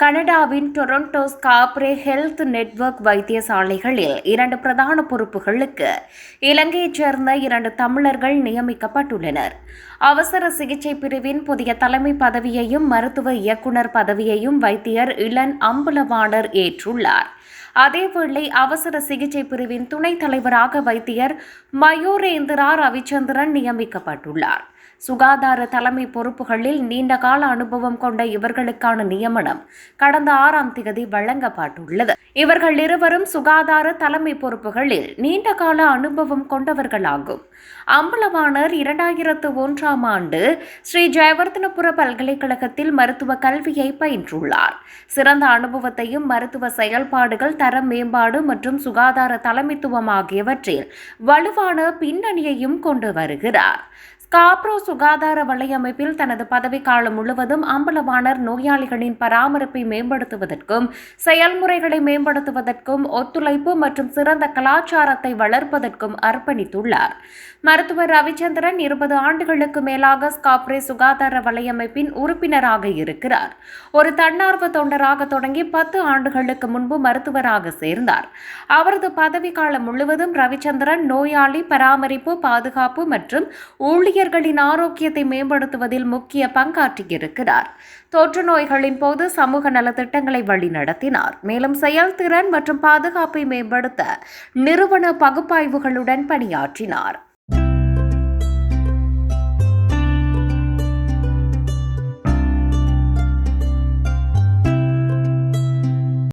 கனடாவின் Toronto Scarborough health network வைத்தியசாலைகளில் இரண்டு பிரதான பொறுப்புகளுக்கு இலங்கையைச் சேர்ந்த இரண்டு தமிழர்கள் நியமிக்கப்பட்டுள்ளனர். அவசர சிகிச்சை பிரிவின் புதிய தலைமை பதவியையும் மருத்துவ இயக்குனர் பதவியையும் வைத்தியர் இளன் அம்பலவாணர் ஏற்றுள்ளார். அதேவேளை அவசர சிகிச்சை பிரிவின் துணைத் தலைவராக வைத்தியர் மயூரேந்திரா ரவிச்சந்திரன் நியமிக்கப்பட்டுள்ளார். சுகாதார தலைமை பொறுப்புகளில் நீண்டகால அனுபவம் கொண்ட இவர்களுக்கான நியமனம் கடந்த ஆறாம் தேதி வழங்கப்பட்டுள்ளது. இவர்கள் இருவரும் சுகாதார தலைமை பொறுப்புகளில் நீண்டகால அனுபவம் கொண்டவர்களாகும். அம்பலவாணர் இரண்டாயிரத்து ஒன்றாம் ஆண்டு ஸ்ரீ ஜெயவர்தனபுர பல்கலைக்கழகத்தில் மருத்துவ கல்வியை பயின்றுள்ளார். சிறந்த அனுபவத்தையும் மருத்துவ செயல்பாடுகள் தர மேம்பாடு மற்றும் சுகாதார தலைமைத்துவம் ஆகியவற்றில் வலுவான பின்னணியையும் கொண்டு வருகிறார். ஸ்காப்ரோ சுகாதார வலையமைப்பில் தனது பதவிக்காலம் முழுவதும் அம்பலவாணர் நோயாளிகளின் பராமரிப்பை மேம்படுத்துவதற்கும் செயல்முறைகளை மேம்படுத்துவதற்கும் ஒத்துழைப்பு மற்றும் சிறந்த கலாச்சாரத்தை வளர்ப்பதற்கும் அர்ப்பணித்துள்ளார். மருத்துவர் ரவிச்சந்திரன் இருபது ஆண்டுகளுக்கு மேலாக ஸ்காப்ரே சுகாதார வலையமைப்பின் உறுப்பினராக இருக்கிறார். ஒரு தன்னார்வ தொண்டராக தொடங்கி பத்து ஆண்டுகளுக்கு முன்பு மருத்துவராக சேர்ந்தார். அவரது பதவிக்காலம் முழுவதும் ரவிச்சந்திரன் நோயாளி பராமரிப்பு பாதுகாப்பு மற்றும் ஊழியர் ஊழியர்களின் ஆரோக்கியத்தை மேம்படுத்துவதில் முக்கிய பங்காற்றியிருக்கிறார். தொற்று நோய்களின் போது சமூக நலத்திட்டங்களை வழிநடத்தினார். மேலும் செயல்திறன் மற்றும் பாதுகாப்பை மேம்படுத்த நிறுவன பகுப்பாய்வுகளுடன் பணியாற்றினார்.